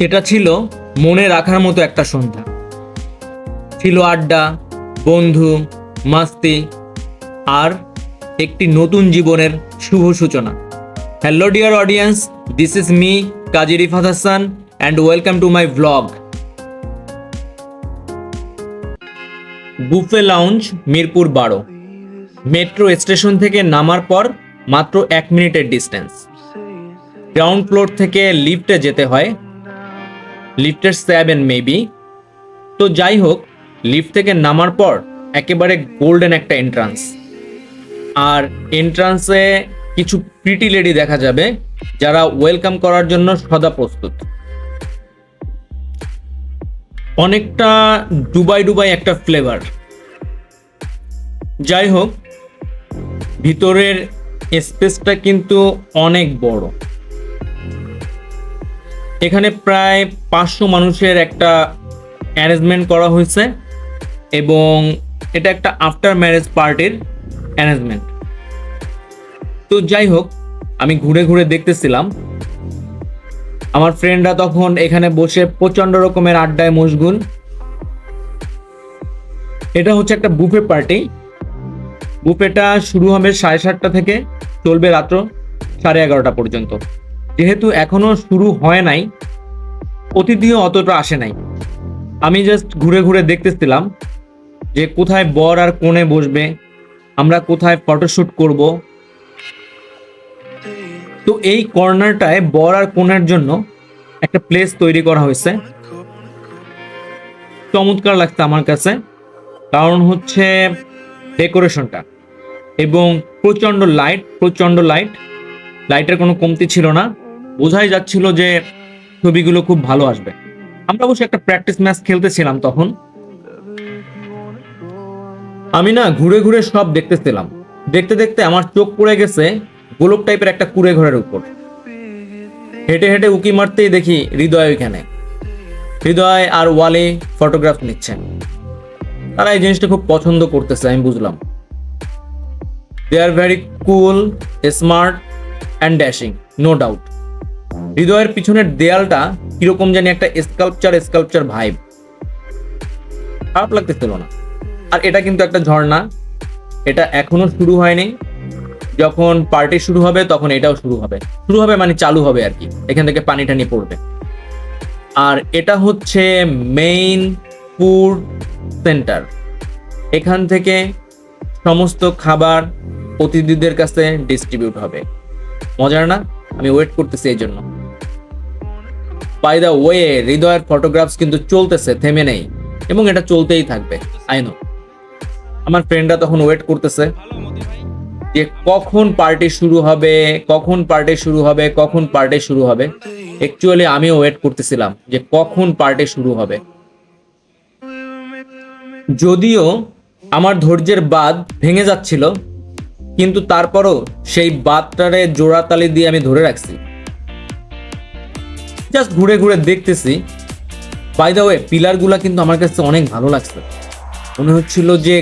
এটা ছিল মনে রাখার মতো একটা সন্ধ্যা। ছিল আড্ডা, বন্ধু, মাস্তি আর একটি নতুন জীবনের শুভ সূচনা। Hello dear audience, this is me, Kazi Rifat Hasan, and welcome to my blog. Buffet lounge, Mirpur বারো। মেট্রো স্টেশন থেকে নামার পর মাত্র এক মিনিটের ডিস্টেন্স। গ্রাউন্ড ফ্লোর থেকে লিফটে যেতে হয়। লিফটের সেভেন মেবি তো যাই হোক লিফট থেকে নামার পর একেবারে গোল্ডেন একটা এন্ট্রান্স আর এন্ট্রান্সে কিছু প্রিটি লেডি দেখা যাবে, যারা ওয়েলকাম করার জন্য সদা প্রস্তুত। অনেকটা ডুবাই ডুবাই একটা ফ্লেভার যাই হোক, ভিতরের স্পেসটা কিন্তু অনেক বড়। এখানে প্রায় পাঁচশো মানুষের একটা অ্যারেঞ্জমেন্ট করা হয়েছে এবং এটা একটা আফটার ম্যারেজ পার্টির অ্যারেঞ্জমেন্ট তো যাই হোক, আমি ঘুরে ঘুরে দেখতেছিলাম। আমার ফ্রেন্ডরা তখন এখানে বসে প্রচণ্ড রকমের আড্ডায় মশগুল। এটা হচ্ছে একটা বুফে পার্টি বুফেটা শুরু হবে সাড়ে সাতটা থেকে, চলবে রাত্র সাড়ে এগারোটা পর্যন্ত। যেহেতু এখনও শুরু হয় নাই অতিথিও অতটা আসে নাই। আমি জাস্ট ঘুরে ঘুরে দেখতেছিলাম যে কোথায় বর আর কোণে বসবে, আমরা কোথায় ফটোশ্যুট করব। তো এই কর্নারটায় বর আর কোণের জন্য একটা প্লেস তৈরি করা হয়েছে। চমৎকার লাগছে আমার কাছে, কারণ হচ্ছে ডেকোরেশনটা এবং প্রচণ্ড লাইট প্রচণ্ড লাইট লাইটের কোনো কমতি ছিল না। বোঝাই যাচ্ছিল যে ছবিগুলো খুব ভালো আসবে। আমরা অবশ্যই একটা প্র্যাকটিস ম্যাচ খেলতেছিলাম তখন। আমি না ঘুরে ঘুরে সব দেখতেছিলাম। দেখতে দেখতে আমার চোখ পড়ে গেছে গোলক টাইপের একটা কুড়ে ঘরের উপর। হেঁটে হেঁটে উকি মারতেই দেখি হৃদয় ওইখানে। হৃদয় আর ওয়ালে ফটোগ্রাফ নিচ্ছেন তারা এই জিনিসটা খুব পছন্দ করতেছে, আমি বুঝলাম। They are very cool smart and dashing no doubt হৃদয়ের পিছনের দেয়ালটা কীরকম জানি একটা স্কাল্পচার স্কাল্পচার ভাইব খারাপ লাগতেছিল না। আর এটা কিন্তু একটা ঝর্ণা। এটা এখনও শুরু হয়নি। যখন পার্টি শুরু হবে, তখন এটাও শুরু হবে। শুরু হবে মানে চালু হবে আর কি। এখান থেকে পানি টানি পড়বে। আর এটা হচ্ছে মেইন ফুড সেন্টার এখান থেকে সমস্ত খাবার অতিথিদের কাছে ডিস্ট্রিবিউট হবে। মজার না? আমি ওয়েট করতেছি এই জন্য। বাই দ্য ওয়ে হৃদয়ের ফটোগ্রাফস কিন্তু চলতেছে, থেমে নেই। এবং এটা চলতেই থাকবে আই নো আমার ফ্রেন্ডরা তখন ওয়েট করতেছে যে কখন পার্টি শুরু হবে, কখন পার্টি শুরু হবে, কখন পার্টি শুরু হবে। অ্যাকচুয়ালি আমিও ওয়েট করতেছিলাম যে কখন পার্টি শুরু হবে। যদিও আমার ধৈর্যের বাদ ভেঙে যাচ্ছিল, কিন্তু তারপরও সেই বাদটারে জোড়াতালি দিয়ে আমি ধরে রাখছি। জাস্ট ঘুরে ঘুরে দেখতেছি। বাই দ্য ওয়ে পিলারগুলা কিন্তু আমার কাছে অনেক ভালো লাগছে। মনে হচ্ছিল যে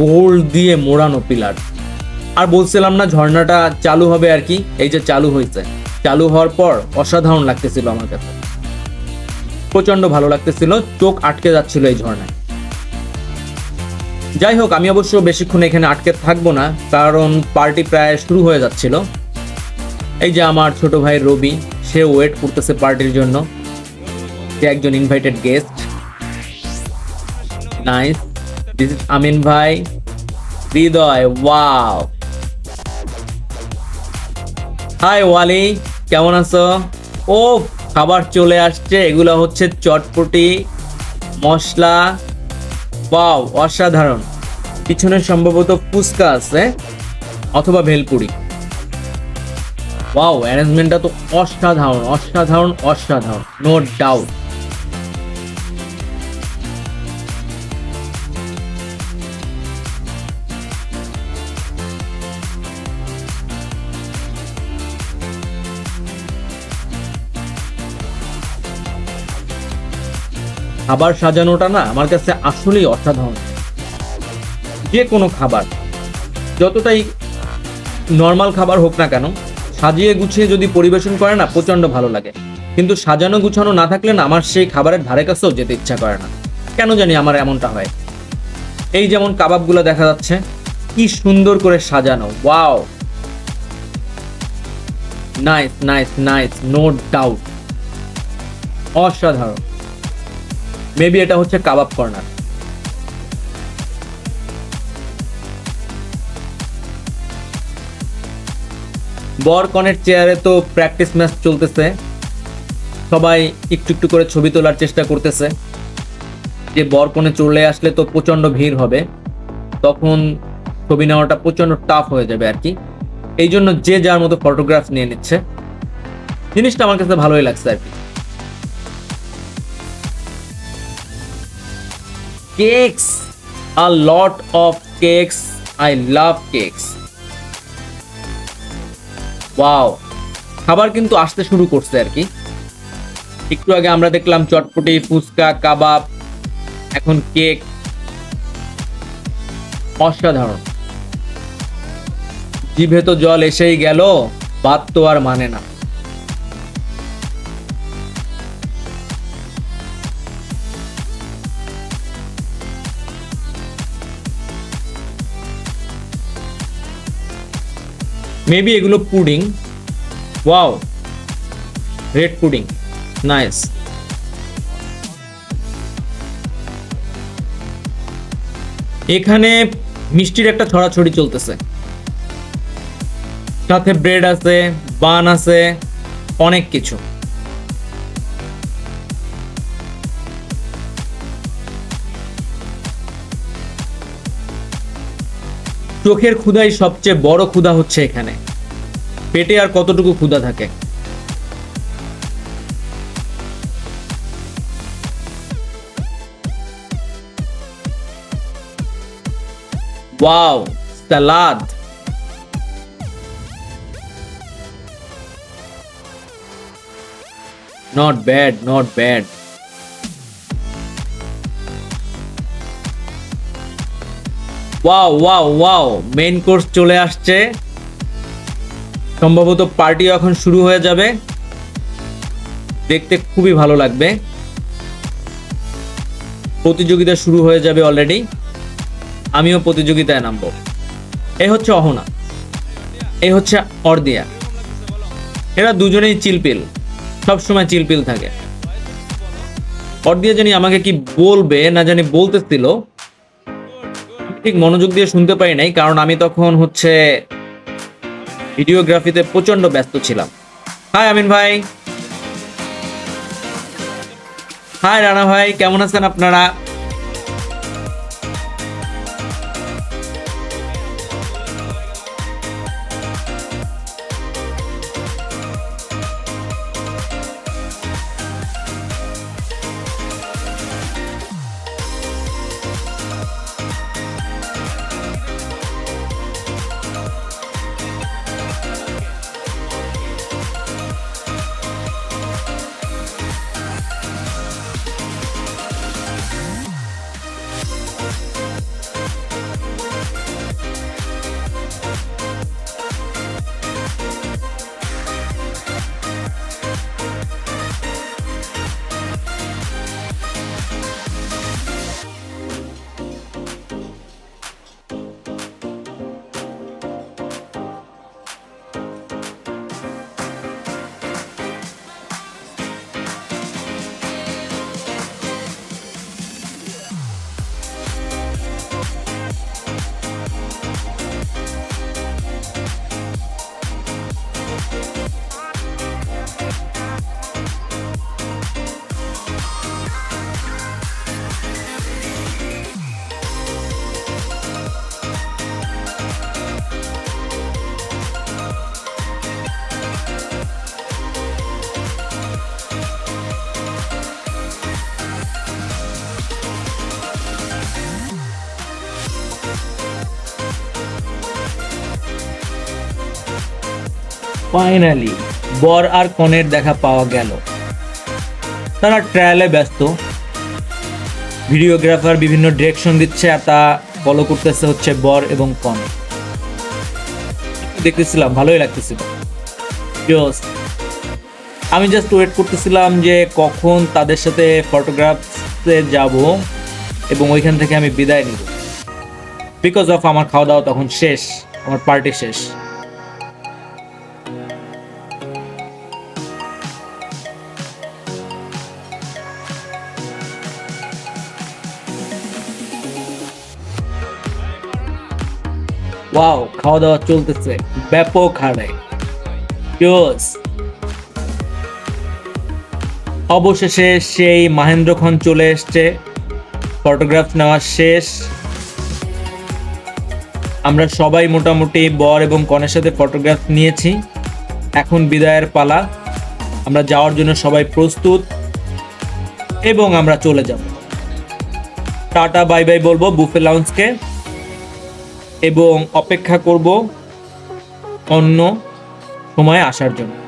গোল্ড দিয়ে মোড়ানো পিলার। আর বলছিলাম না, ঝর্ণাটা চালু হবে আর কি, এই যে চালু হয়েছে। চালু হওয়ার পর অসাধারণ লাগতেছিল আমার কাছে। প্রচণ্ড ভালো লাগতেছিল, চোখ আটকে যাচ্ছিল এই ঝর্ণায়। যাই হোক, আমি অবশ্য বেশিক্ষণ এখানে আটকে থাকব না, কারণ পার্টি প্রায় শুরু হয়ে যাচ্ছিল। এই যে আমার ছোট ভাই রবি সে ওয়েট করতেছে পার্টির জন্য। সে একজন invited guest nice this is Amin ভাই। হৃদয় ওয়াও হাই ওয়ালি কেমন আছো? ও খাবার চলে আসছে। এগুলো হচ্ছে চটপটি, মশলা। ওয়াও অসাধারণ। পিছনে সম্ভবত ফুচকা আছে, অথবা ভেলপুরি। ওয়াও অ্যারেঞ্জমেন্টটা তো অসাধারণ অসাধারণ অসাধারণ নো ডাউট খাবার সাজানোটা না আমার কাছে আসলেই অসাধারণ। যে কোনো খাবার, যতটাই নর্মাল খাবার হোক না কেন সাজিয়ে গুছিয়ে যদি পরিবেশন করে না প্রচণ্ড ভালো লাগে। কিন্তু সাজানো গুছানো না থাকলে না আমার সেই খাবারের ধারে কাছেও যেতে ইচ্ছা করে না। কেন জানি আমার এমনটা হয়। এই যেমন কাবাবগুলো দেখা যাচ্ছে, কি সুন্দর করে সাজানো, wow. Nice nice nice no doubt অসাধারণ। মেবি এটা হচ্ছে কাবাব কর্নার। বর কনের চেয়ারে তো প্র্যাকটিস ম্যাচ চলতেছে। সবাই একটু একটু করে ছবি তোলার চেষ্টা করতেছে। যে বর কনে চলে আসলে তো প্রচণ্ড ভিড় হবে। তখন ছবি নেওয়াটা প্রচণ্ড টাফ হয়ে যাবে আর কি। এই জন্য যে যার মতো ফটোগ্রাফ নিয়ে নিচ্ছে। জিনিসটা আমার কাছে ভালোই লাগছে আর কি। Cakes a lot of cakes I love cakes wow খাবার কিন্তু আসতে শুরু করছে আর কি। একটু আগে আমরা দেখলাম চটপটি, ফুচকা, কাবাব, এখন কেক। অসাধারণ। জিভে তো জল এসেই গেল, বাদ তো আর মানে না। মেবি এগুলো pudding wow red pudding nice এখানে মিষ্টির একটা ছড়াছড়ি চলতেছে। সাথে ব্রেড আছে বান আছে, অনেক কিছু। চোখের ক্ষুধাই সবচেয়ে বড় ক্ষুধা হচ্ছে এখানে। পেটে আর কতটুকু ক্ষুধা থাকে? Wow, salad. Not bad not bad wow wow wow main course চলে আসছে। সম্ভবত পার্টি এখন শুরু হয়ে যাবে। দেখতে খুবই ভালো লাগবে। প্রতিযোগিতা শুরু হয়ে যাবে অলরেডি আমিও প্রতিযোগিতায় নামবো। এ হচ্ছে অহনা। এ হচ্ছে অর্দিয়া। এরা দুজনেই চিলপিল সবসময় চিলপিল থাকে। অর্দিয়া জানি আমাকে কি বলবে, না জানি বলতেছিল। ঠিক মনোযোগ দিয়ে শুনতে পারি নাই, কারণ আমি তখন হচ্ছে ভিডিওগ্রাফিতে প্রচণ্ড ব্যস্ত ছিলাম। হাই আমিন ভাই। হাই রানা ভাই, কেমন আছেন আপনারা? ফাইনালি বর আর কনের দেখা পাওয়া গেল। তারা ট্রায়ালে ব্যস্ত। ভিডিওগ্রাফার বিভিন্ন ডিরেকশন দিচ্ছে আর তা ফলো করতেছে হচ্ছে বর এবং কন। দেখতেছিলাম, ভালোই লাগতেছিল। আমি জাস্ট ওয়েট করতেছিলাম যে কখন তাদের সাথে ফটোগ্রাফসে যাব এবং ওইখান থেকে আমি বিদায় নিব। বিকজ অফ আমার খাওয়া দাওয়া তখন শেষ, আমার পার্টি শেষ। ওয়াও খাওয়া দাওয়া চলতেছে। ব্যাপক হারে! অবশেষে সেই মাহেন্দ্রক্ষণ চলে এসছে। ফটোগ্রাফ নেওয়া শেষ। আমরা সবাই মোটামুটি বর এবং কনের সাথে ফটোগ্রাফ নিয়েছি। এখন বিদায়ের পালা। আমরা যাওয়ার জন্য সবাই প্রস্তুত এবং আমরা চলে যাব। টাটা, বাই বাই বলব বুফে লাউন্সকে এবং অপেক্ষা করব অন্য সময় আসার জন্য।